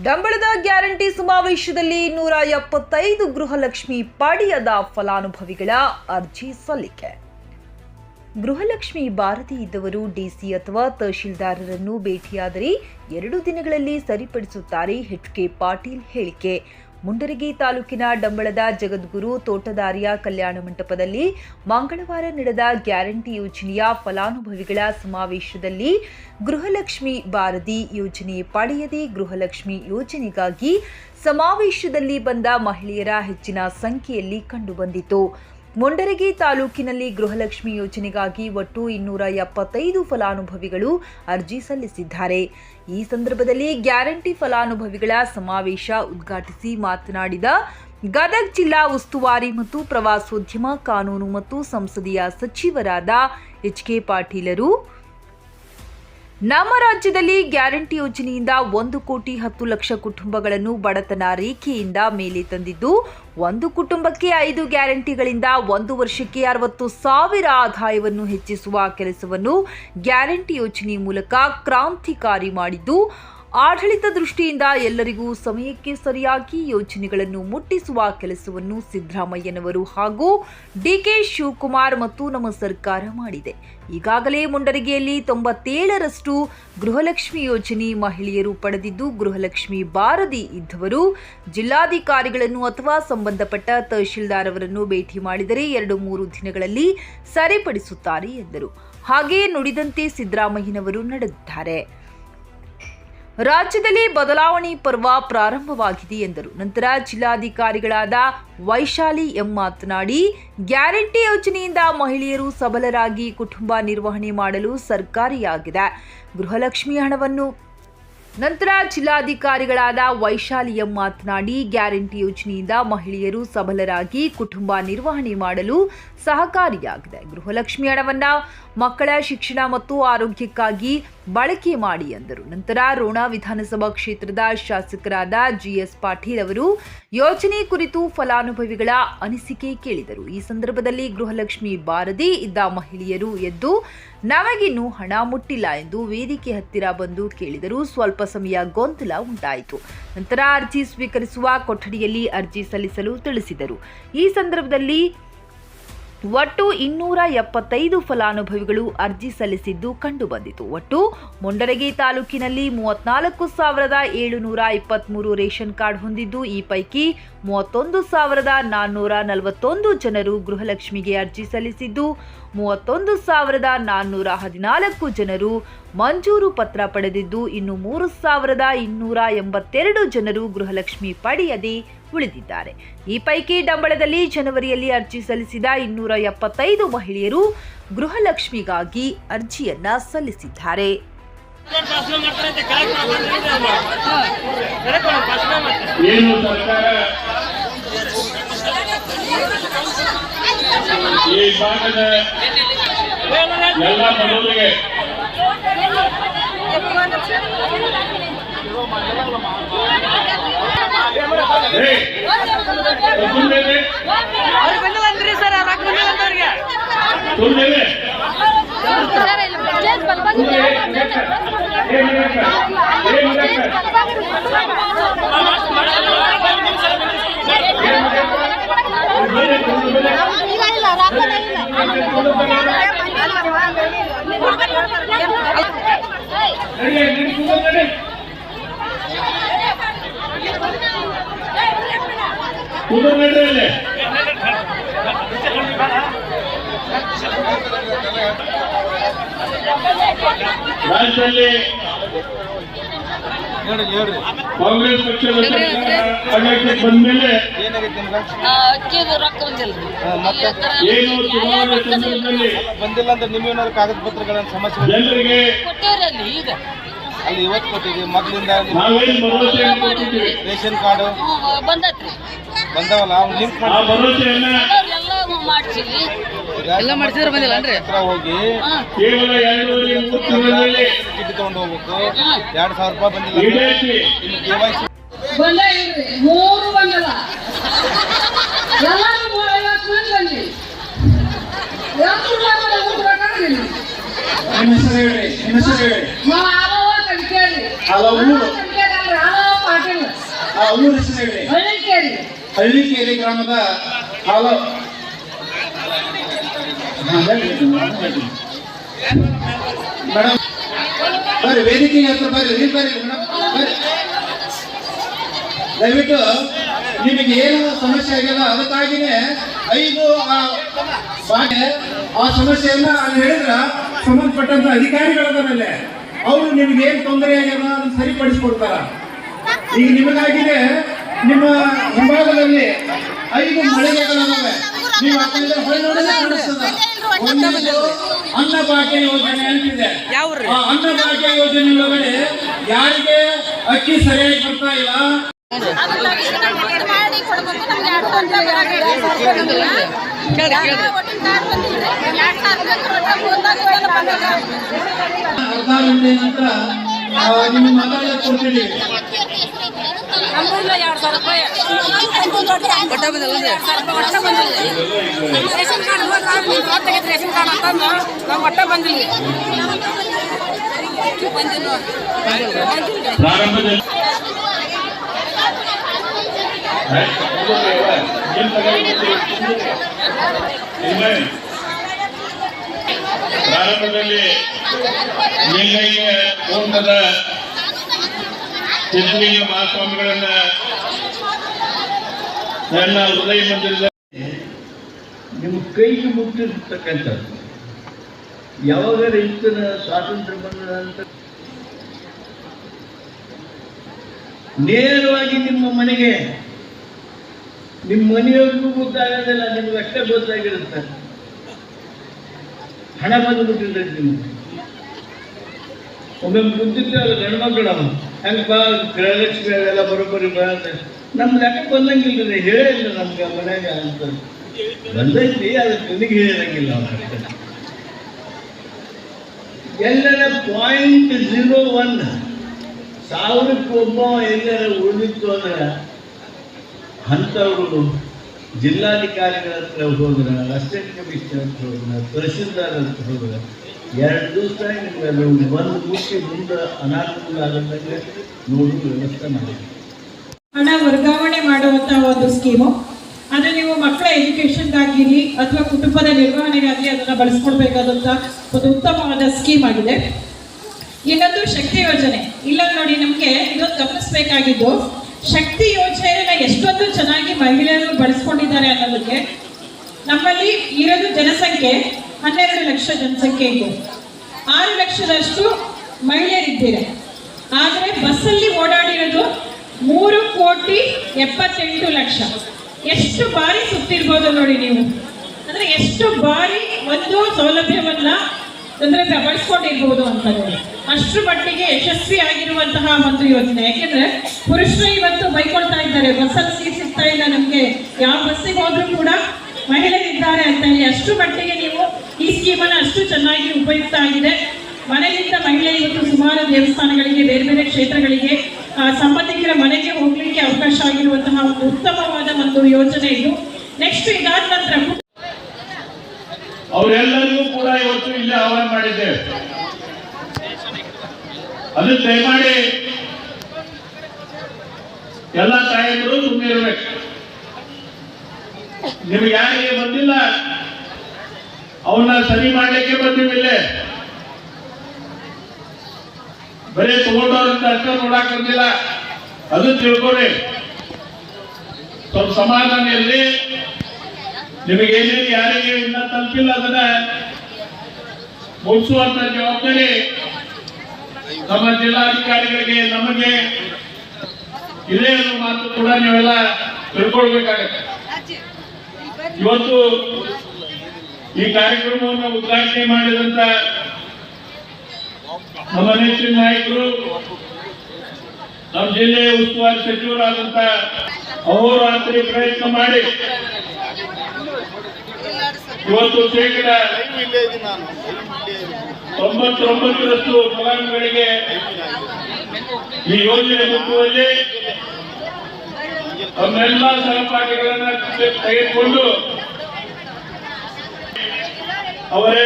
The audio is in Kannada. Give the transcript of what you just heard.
ಡಂಬಳದ ಗ್ಯಾರಂಟಿ ಸಮಾವೇಶದಲ್ಲಿ ನೂರ ಎಪ್ಪತ್ತೈದು ಗೃಹಲಕ್ಷ್ಮಿ ಪಾಡಿಯದ ಫಲಾನುಭವಿಗಳ ಅರ್ಜಿ ಸಲ್ಲಿಕೆ. ಗೃಹಲಕ್ಷ್ಮಿ ಭಾರತಿ ಇದ್ದವರು ಡಿಸಿ ಅಥವಾ ತಹಶೀಲ್ದಾರರನ್ನು ಭೇಟಿಯಾದರೆ ಎರಡು ದಿನಗಳಲ್ಲಿ ಸರಿಪಡಿಸುತ್ತಾರೆ ಎಚ್ಕೆ ಪಾಟೀಲ್ ಹೇಳಿಕೆ. ಮುಂಡರಗಿ ತಾಲೂಕಿನ ಡಂಬಳದ ಜಗದ್ಗುರು ತೋಟದಾರಿಯ ಕಲ್ಯಾಣ ಮಂಟಪದಲ್ಲಿ ಮಂಗಳವಾರ ನಡೆದ ಗ್ಯಾರಂಟಿ ಯೋಜನೆಯ ಫಲಾನುಭವಿಗಳ ಸಮಾವೇಶದಲ್ಲಿ ಗೃಹಲಕ್ಷ್ಮಿ ಬಾರದಿ ಯೋಜನೆ ಪಡೆಯದೆ ಗೃಹಲಕ್ಷ್ಮಿ ಯೋಜನೆಗಾಗಿ ಸಮಾವೇಶದಲ್ಲಿ ಬಂದ ಮಹಿಳೆಯರ ಹೆಚ್ಚಿನ ಸಂಖ್ಯೆಯಲ್ಲಿ ಕಂಡುಬಂದಿತು. ಮುಂಡರಗಿ ತಾಲೂಕಿನಲ್ಲಿ ಗೃಹಲಕ್ಷ್ಮಿ ಯೋಜನೆಗಾಗಿ ಒಟ್ಟು ಇನ್ನೂರ ಎಪ್ಪತ್ತೈದು ಫಲಾನುಭವಿಗಳು ಅರ್ಜಿ ಸಲ್ಲಿಸಿದ್ದಾರೆ. ಈ ಸಂದರ್ಭದಲ್ಲಿ ಗ್ಯಾರಂಟಿ ಫಲಾನುಭವಿಗಳ ಸಮಾವೇಶ ಉದ್ಘಾಟಿಸಿ ಮಾತನಾಡಿದ ಗದಗ ಜಿಲ್ಲಾ ಉಸ್ತುವಾರಿ ಮತ್ತು ಪ್ರವಾಸೋದ್ಯಮ ಕಾನೂನು ಮತ್ತು ಸಂಸದೀಯ ಸಚಿವರಾದ ಎಚ್ ಕೆ ಪಾಟೀಲರು ನಮ್ಮ ರಾಜ್ಯದಲ್ಲಿ ಗ್ಯಾರಂಟಿ ಯೋಜನೆಯಿಂದ ಒಂದು ಕೋಟಿ ಹತ್ತು ಲಕ್ಷ ಕುಟುಂಬಗಳನ್ನು ಬಡತನ ರೇಖೆಯಿಂದ ಮೇಲೆ ತಂದಿದ್ದು, ಒಂದು ಕುಟುಂಬಕ್ಕೆ ಐದು ಗ್ಯಾರಂಟಿಗಳಿಂದ ಒಂದು ವರ್ಷಕ್ಕೆ ಅರವತ್ತು ಸಾವಿರ ಆದಾಯವನ್ನು ಹೆಚ್ಚಿಸುವ ಕೆಲಸವನ್ನು ಗ್ಯಾರಂಟಿ ಯೋಜನೆ ಮೂಲಕ ಕ್ರಾಂತಿಕಾರಿ ಮಾಡಿದ್ದು ಆಡಳಿತ ದೃಷ್ಟಿಯಿಂದ ಎಲ್ಲರಿಗೂ ಸಮಯಕ್ಕೆ ಸರಿಯಾಗಿ ಯೋಜನೆಗಳನ್ನು ಮುಟ್ಟಿಸುವ ಕೆಲಸವನ್ನು ಸಿದ್ದರಾಮಯ್ಯನವರು ಹಾಗೂ ಡಿಕೆ ಶಿವಕುಮಾರ್ ಮತ್ತು ನಮ್ಮ ಸರ್ಕಾರ ಮಾಡಿದೆ. ಈಗಾಗಲೇ ಮುಂಡರಗಿಯಲ್ಲಿ ತೊಂಬತ್ತೇಳರಷ್ಟು ಗೃಹಲಕ್ಷ್ಮಿ ಯೋಜನೆ ಮಹಿಳೆಯರು ಪಡೆದಿದ್ದು, ಗೃಹಲಕ್ಷ್ಮಿ ಬಾರದಿ ಇದ್ದವರು ಜಿಲ್ಲಾಧಿಕಾರಿಗಳನ್ನು ಅಥವಾ ಸಂಬಂಧಪಟ್ಟ ತಹಶೀಲ್ದಾರ್ ಅವರನ್ನು ಭೇಟಿ ಮಾಡಿದರೆ ಎರಡು ಮೂರು ದಿನಗಳಲ್ಲಿ ಸರಿಪಡಿಸುತ್ತಾರೆ ಎಂದರು. ಹಾಗೆಯೇ ನುಡಿದಂತೆ ಸಿದ್ದರಾಮಯ್ಯನವರು ನಡೆದಿದ್ದಾರೆ. ರಾಜ್ಯದಲ್ಲಿ ಬದಲಾವಣೆ ಪರ್ವ ಪ್ರಾರಂಭವಾಗಿದೆ ಎಂದರು. ನಂತರ ಜಿಲ್ಲಾಧಿಕಾರಿಗಳಾದ ವೈಶಾಲಿ ಎಂ ಮಾತನಾಡಿ, ಗ್ಯಾರಂಟಿ ಯೋಜನೆಯಿಂದ ಮಹಿಳೆಯರು ಸಬಲರಾಗಿ ಕುಟುಂಬ ನಿರ್ವಹಣೆ ಮಾಡಲು ಸರ್ಕಾರಿಯಾಗಿದೆ. ಗೃಹಲಕ್ಷ್ಮಿ ಹಣವನ್ನು ನಂತರ ಜಿಲ್ಲಾಧಿಕಾರಿಗಳಾದ ವೈಶಾಲಿ ಮಾತನಾಡಿ, ಗ್ಯಾರಂಟಿ ಯೋಜನೆಯಿಂದ ಮಹಿಳೆಯರು ಸಬಲರಾಗಿ ಕುಟುಂಬ ನಿರ್ವಹಣೆ ಮಾಡಲು ಸಹಕಾರಿಯಾಗಿದೆ. ಗೃಹಲಕ್ಷ್ಮಿ ಹಣವನ್ನು ಮಕ್ಕಳ ಶಿಕ್ಷಣ ಮತ್ತು ಆರೋಗ್ಯಕ್ಕಾಗಿ ಬಳಕೆ ಮಾಡಿ ಎಂದರು. ನಂತರ ರೋಣ ವಿಧಾನಸಭಾ ಕ್ಷೇತ್ರದ ಶಾಸಕರಾದ ಜಿಎಸ್ ಪಾಟೀಲ್ ಅವರು ಯೋಜನೆ ಕುರಿತು ಫಲಾನುಭವಿಗಳ ಅನಿಸಿಕೆ ಕೇಳಿದರು. ಈ ಸಂದರ್ಭದಲ್ಲಿ ಗೃಹಲಕ್ಷ್ಮಿ ಬಾರದಿ ಇದ್ದ ಮಹಿಳೆಯರು ಎದ್ದು ನಮಗಿನ್ನೂ ಹಣ ಮುಟ್ಟಿಲ್ಲ ಎಂದು ವೇದಿಕೆ ಹತ್ತಿರ ಬಂದು ಕೇಳಿದರು ಸ್ವಲ್ಪ ಸಮಯ ಗೊಂದಲ ಉಂಟಾಯಿತು. ನಂತರ ಅರ್ಜಿ ಸ್ವೀಕರಿಸುವ ಕೊಠಡಿಯಲ್ಲಿ ಅರ್ಜಿ ಸಲ್ಲಿಸಲು ತಿಳಿಸಿದರು. ಈ ಸಂದರ್ಭದಲ್ಲಿ ಒಟ್ಟು ಇನ್ನೂರ ಎಪ್ಪತ್ತೈದು ಫಲಾನುಭವಿಗಳು ಅರ್ಜಿ ಸಲ್ಲಿಸಿದ್ದು ಕಂಡುಬಂದಿತು. ಒಟ್ಟು ಮುಂಡರಗಿ ತಾಲೂಕಿನಲ್ಲಿ ಮೂವತ್ನಾಲ್ಕು ಸಾವಿರದ ಏಳುನೂರ ಇಪ್ಪತ್ತ್ಮೂರು ರೇಷನ್ ಕಾರ್ಡ್ ಹೊಂದಿದ್ದು, ಈ ಪೈಕಿ ಮೂವತ್ತೊಂದು ಸಾವಿರದ ನಾನ್ನೂರ ನಲವತ್ತೊಂದು ಜನರು ಗೃಹಲಕ್ಷ್ಮಿಗೆ ಅರ್ಜಿ ಸಲ್ಲಿಸಿದ್ದು, ಮೂವತ್ತೊಂದು ಸಾವಿರದ ನಾನ್ನೂರ ಹದಿನಾಲ್ಕು ಜನರು ಮಂಜೂರು ಪತ್ರ ಪಡೆದಿದ್ದು, ಇನ್ನು ಮೂರು ಸಾವಿರದ ಇನ್ನೂರ ಎಂಬತ್ತೆರಡು ಜನರು ಗೃಹಲಕ್ಷ್ಮಿ ಪಡೆಯದೆ ಉಳಿದಿದ್ದಾರೆ. ಈ ಪೈಕಿ ಡಂಬಳದಲ್ಲಿ ಜನವರಿಯಲ್ಲಿ ಅರ್ಜಿ ಸಲ್ಲಿಸಿದ ಇನ್ನೂರ ಎಪ್ಪತ್ತೈದು ಮಹಿಳೆಯರು ಗೃಹಲಕ್ಷ್ಮಿಗಾಗಿ ಅರ್ಜಿಯನ್ನ ಸಲ್ಲಿಸಿದ್ದಾರೆ. ಎಲ್ಲ ಏ, ಸುಮ್ನಿರಿ, ಅವ್ರಿಗೆ ಬಂದಿಲ್ಲ ಅಂದ್ರಿ ಅಲ್ಲಿ. ರಾಜ್ಯದಲ್ಲಿ ಕಾಂಗ್ರೆಸ್ ಪಕ್ಷದ ಆಡಳಿತಕ್ಕೆ ಬಂದ್ಮೇಲೆ ಏನು ಚುನಾವಣೆ ಸಂದರ್ಭದಲ್ಲಿ ಬಂದಿಲ್ಲ ಅಂದ್ರೆ ನಿಮ್ಮೇನಾದ್ರು ಕಾಗದ ಪತ್ರಗಳನ್ನು ಸಮಸ್ಯೆ ಜನರಿಗೆ ಅಲ್ಲಿ ಈಗ. ಅಲ್ಲಿ ಇವತ್ತು ಕೊಟ್ಟಿದ್ವಿ ಮೊದಲಿಂದ ನಾವೇನು ಭರವಸೆಯನ್ನು ಕೊಟ್ಟಿದ್ವಿ ರೇಷನ್ ಕಾರ್ಡು? ಬಂದ್ರಿ ಬಂದೈತ್ರಿ ಬಂದವಲ್ಲ ಅವ್ನು ಲಿಂಕ್ ಆ ಎಲ್ಲ ಮಾಡ್ಸಿದ್ರೆ ಎಲ್ಲ ಮಾಡಿಸಿದ್ರೆ ಬಂದಿಲ್ಲ ಅಂದ್ರೆ? ಹತ್ರ ಹೋಗಿ ಚೀಟಿ ತಗೊಂಡು ಹೋಗ್ಬೇಕು. ಎರಡ್ ಸಾವಿರ ರೂಪಾಯಿ ಬಂದಿಲ್ಲ ಇನ್ನು ಕೆ ವೈ ಸಿ ಬಂದ ಇಲ್ರಿ ಮೂರು ಬಂದಲ್ಲ ಎಲ್ಲಾರು ಮೂರ್ ಐವತ್ತು ಮಂದಿ ಬಂದ್ವಿ. ಎಷ್ಟು ಬಂದ್ರೆ ಮೂರು ಪ್ರಕಾರ ನಿಲ್ಲಿ. ನಿಮ್ಮ ಹೆಸರು ಹೇಳಿ ನಿಮ್ಮ ಹೆಸರು ಹೇಳಿ. ನಾವು ಆಲವ ಕಲಿಕೇರಿ ಹಲವು ಕಲಿಕೇರಿ ಅಲ್ರಿ ಆಲವ ಪಾಟೀಲ್. ಊರ ಹೆಸರು ಹೇಳಿ. ಹಳ್ಳಿಕೇರಿ ಹಳ್ಳಿಕೇರಿ ಗ್ರಾಮದ ಹಾಲ. ಮೇಡಮ್, ಬರ್ರಿ, ವೇದಿಕೆ ಹತ್ರ ಬರ್ರಿ, ನೀವು ಬರ್ರಿ, ಮೇಡಮ್ ದಯವಿಟ್ಟು ನಿಮಗೆ ಏನು ಸಮಸ್ಯೆ ಆಗ್ಯದ ಅದಕ್ಕಾಗಿನೇ ಐದು ಬಾಗೆ ಆ ಸಮಸ್ಯೆಯನ್ನ ಅಲ್ಲಿ ಹೇಳಿದ್ರ ಸಂಬಂಧಪಟ್ಟಂತ ಅಧಿಕಾರಿಗಳದರಲ್ಲೇ ಅವರು ನಿಮ್ಗೆ ಏನ್ ತೊಂದರೆ ಆಗ್ಯದ ಅದನ್ನ ಸರಿಪಡಿಸ್ಕೊಡ್ತಾರ. ಈಗ ನಿಮಗಾಗಿದೆ ನಿಮ್ಮ ಹಿಂಭಾಗದಲ್ಲಿ ಐದು ಮಳಿಗೆಗಳಿವೆ ನೀವು ಅದರಿಂದ ಕಡೆ ಕಾಣಿಸ್ತದೆ ನೋಡಿದ್ರೆ ಕಾಣಿಸ್ತದ. ಒಂದನೇದು ಅನ್ನ ಭಾಗ್ಯ ಯೋಜನೆ ಅಂತಿದೆ. ಆ ಅನ್ನ ಭಾಗ್ಯ ಯೋಜನೆ ಒಳಗಡೆ ಯಾರಿಗೆ ಅಕ್ಕಿ ಸರಿಯಾಗಿ ಬರ್ತಾ ಇಲ್ಲ? ನಮ್ಗೆ ನಂತರ ನಿಮ್ಮ ಮಾತಾಡೋದು ಕೊಡ್ತೀವಿ ನಮ್ಮಿಂದ ಎರಡು ಸಾವಿರ ರೂಪಾಯಿ. ಒಟ್ಟ ಬಂದಿಲ್ಲ ಒಟ್ಟ ಬಂದಿಲ್ಲ. ರೇಷನ್ ಕಾರ್ಡ್ ನೀವು ತೆಗೆದು ರೇಷನ್ ಕಾರ್ಡ್ ಅಂತಂದು ನಾವು ಒಟ್ಟ ಬಂದಿಲ್ಲ. ಬಂದಿಲ್ಲ ಬಂದಿಲ್ಲ ಪ್ರಾರಂಭದಲ್ಲಿ ಏನ್ ತಗೊಂಡ್ಬಂದಿರಿ? ಇಲ್ಲ. ಪ್ರಾರಂಭದಲ್ಲಿ ಲಿಂಗಯ್ಯ ಕುಟುಂಬದ ಸಿದ್ಧಲಿಂಗ ಮಹಾಸ್ವಾಮಿಗಳನ್ನ ನನ್ನ ಹೃದಯ ಮಂದಿರದ ನಿಮ್ಮ ಕೈಗೆ ಮುಟ್ಟಿರ್ತಕ್ಕಂಥದ್ದು. ಯಾವಾಗ ರೈತನ ಸ್ವಾತಂತ್ರ್ಯ ಬಂದ ನಂತರ ನೇರವಾಗಿ ನಿಮ್ಮ ಮನೆಗೆ, ನಿಮ್ಮ ಮನೆಯವ್ರಿಗೂ ಗೊತ್ತಾಗೋದಿಲ್ಲ, ನಿಮ್ಗೆ ಅಷ್ಟೇ ಗೊತ್ತಾಗಿರುತ್ತೆ. ಹಣ ಬಂದುಬಿಟ್ಟಿರ್ತೈತೆ ನಿಮ್ಗೆ. ಒಮ್ಮೆ ಕುಂತಿದ್ದೇವಲ್ಲ ಗಂಡ್ಮಕ್ಳು ಹೆಂಗಪ್ಪ ಗೃಹಲಕ್ಷ್ಮಿ ಅವೆಲ್ಲ ಬರೋಬ್ಬರಿ ಬರಂತ ನಮ್ಮ ಲೆಕ್ಕ ಬಂದಂಗಿಲ್ಲ ರೀ ಹೇಳಿಲ್ಲ ನಮ್ಗೆ ಮನ್ಯಾಗ ಅಂತ. ಬಂದೈತಿ ಅದಕ್ಕೆ ನಿನಗೆ ಹೇಳಂಗಿಲ್ಲ ಎಲ್ಲರ ಪಾಯಿಂಟ್ ಝೀರೋ ಒನ್ ಸಾವಿರಕ್ಕೆ ಒಬ್ಬ ಎಲ್ಲರ ಉಳಿದಿತ್ತು ಅಂದ್ರೆ ಅಂಥವ್ರು ಜಿಲ್ಲಾಧಿಕಾರಿಗಳ ಹತ್ರ ಹೋದ್ರೆ ಅಸಿಸ್ಟೆಂಟ್ ಕಮಿಷನರ್ ಹತ್ರ ಹೋದ್ರೆ, ತಹಸೀಲ್ದಾರ್ ಹತ್ರ ಹೋದ್ರೆ ಎರಡು ದಿವಸ ಒಂದು ಮುಖ್ಯ ಮುಂದೆ ಅನಾನುಕೂಲ ಆಗದಂಗೆ ನೋಡಿ ವ್ಯವಸ್ಥೆ ಹಣ ವರ್ಗಾವಣೆ ಮಾಡುವಂತಹ ಒಂದು ಸ್ಕೀಮು. ಅದು ನೀವು ಮಕ್ಕಳ ಎಜುಕೇಶನ್ಗಾಗಿರಲಿ ಅಥವಾ ಕುಟುಂಬದ ನಿರ್ವಹಣೆಗಾಗಿ ಅದನ್ನು ಬಳಸ್ಕೊಳ್ಬೇಕಾದಂಥ ಒಂದು ಉತ್ತಮವಾದ ಸ್ಕೀಮ್ ಆಗಿದೆ. ಇನ್ನೊಂದು ಶಕ್ತಿ ಯೋಜನೆ. ಇಲ್ಲ ನೋಡಿ ನಮಗೆ ಇದೊಂದು ಗಮನಿಸಬೇಕಾಗಿದ್ದು, ಶಕ್ತಿ ಯೋಜನೆಯನ್ನ ಎಷ್ಟೊಂದು ಚೆನ್ನಾಗಿ ಮಹಿಳೆಯರು ಬಳಸ್ಕೊಂಡಿದ್ದಾರೆ ಅನ್ನೋದಕ್ಕೆ ನಮ್ಮಲ್ಲಿ ಇರೋದು ಜನಸಂಖ್ಯೆ ಹನ್ನೆರಡು ಲಕ್ಷ ಜನಸಂಖ್ಯೆ ಇದೆ. ಆರು ಲಕ್ಷದಷ್ಟು ಮಹಿಳೆಯರಿದ್ದೀರ. ಆದರೆ ಬಸ್ಸಲ್ಲಿ ಓಡಾಡಿರೋದು ಮೂರು ಕೋಟಿ ಎಪ್ಪತ್ತೆಂಟು ಲಕ್ಷ. ಎಷ್ಟು ಬಾರಿ ಸುತ್ತಿರ್ಬೋದು ನೋಡಿ ನೀವು. ಅಂದರೆ ಎಷ್ಟು ಬಾರಿ ಒಂದು ಸೌಲಭ್ಯವನ್ನ ಅಂದರೆ ಬಳಸ್ಕೊಂಡಿರ್ಬೋದು ಅಂತ ಹೇಳಿ ಅಷ್ಟರ ಮಟ್ಟಿಗೆ ಯಶಸ್ವಿ ಆಗಿರುವಂತಹ ಒಂದು ಯೋಜನೆ. ಯಾಕೆಂದ್ರೆ ಪುರುಷರು ಇವತ್ತು ಬೈಕೊಳ್ತಾ ಇದ್ದಾರೆ, ಬಸ್ಸಲ್ಲಿ ಸೀಟ್ ಸಿಗ್ತಾ ಇಲ್ಲ ನಮಗೆ. ಯಾವ ಬಸ್ಸಿಗೆ ಹೋದ್ರೂ ಕೂಡ ಮಹಿಳೆಯರಿದ್ದಾರೆ ಅಂತ ಹೇಳಿ ಅಷ್ಟು ಮಟ್ಟಿಗೆ ನೀವು ಸ್ಕೀಮನ್ನು ಅಷ್ಟು ಚೆನ್ನಾಗಿ ಉಪಯುಕ್ತ ಆಗಿದೆ. ಮನೆಯಿಂದ ಮಹಿಳೆ ಇವತ್ತು ಸುಮಾರು ದೇವಸ್ಥಾನಗಳಿಗೆ, ಬೇರೆ ಬೇರೆ ಕ್ಷೇತ್ರಗಳಿಗೆ ಸಂಬಂಧಿಕರ ಮನೆಗೆ ಹೋಗ್ಲಿಕ್ಕೆ ಅವಕಾಶ ಆಗಿರುವಂತಹ ಒಂದು ಉತ್ತಮವಾದ ಒಂದು ಯೋಜನೆ ಇದು. ನೆಕ್ಸ್ಟ್ ಇದಾದ ನಂತರ ಅವರೆಲ್ಲರಿಗೂ ಕೂಡ ಇವತ್ತು ಇಲ್ಲಿ ಆಹ್ವಾನ ಮಾಡಿದ್ದೇವೆ ಅದು ದಯಮಾಡಿ ಎಲ್ಲ ತಾಯಂದರು ಸುಮ್ಮನೆ ಇರ್ಬೇಕು ನಿಮ್ಗೆ ಯಾರಿಗೆ ಬಂದಿಲ್ಲ ಅವನ್ನ ಸರಿ ಮಾಡ್ಲಿಕ್ಕೆ ಬಂದಿವಿಲ್ಲೇ ಬರೀ ತಗೊಂಡವ್ರಿಂದ ಅಷ್ಟೇ ನೋಡಕ್ ಬಂದಿಲ್ಲ. ಅದು ತಿಳ್ಕೊರಿ ಸ್ವಲ್ಪ ಸಮಾಧಾನ ಇರಲಿ. ನಿಮಗೆ ಏನೇನು ಯಾರಿಗೆ ಇನ್ನ ತಲುಪಿಲ್ಲ ಅದನ್ನ ಮುಗಿಸುವಂತ ಜವಾಬ್ದಾರಿ ನಮ್ಮ ಜಿಲ್ಲಾಧಿಕಾರಿಗಳಿಗೆ ನಮಗೆ ಇದೇ ಅನ್ನೋ ಮಾತು ಕೂಡ ನೀವೆಲ್ಲ ತಿಳ್ಕೊಳ್ಬೇಕಾಗತ್ತೆ. ಇವತ್ತು ಈ ಕಾರ್ಯಕ್ರಮವನ್ನು ಉದ್ಘಾಟನೆ ಮಾಡಿದಂತ ನಮ್ಮ ನೆಚ್ಚಿನ ನಾಯಕರು, ನಮ್ಮ ಜಿಲ್ಲೆಯ ಉಸ್ತುವಾರಿ ಸಚಿವರಾದಂತ ಅಹೋರಾತ್ರಿ ಪ್ರಯತ್ನ ಮಾಡಿ ಇವತ್ತು ಶೇಕಡ ತೊಂಬತ್ತೊಂಬತ್ತರಷ್ಟು ಫಲಾನುಭವಿಗಳಿಗೆ ಈ ಯೋಜನೆ ಮುಟ್ಟುವಲ್ಲಿ ತಮ್ಮೆಲ್ಲ ಸಹಪಾಠಿಗಳನ್ನ ತೆಗೆದುಕೊಂಡು ಅವರೇ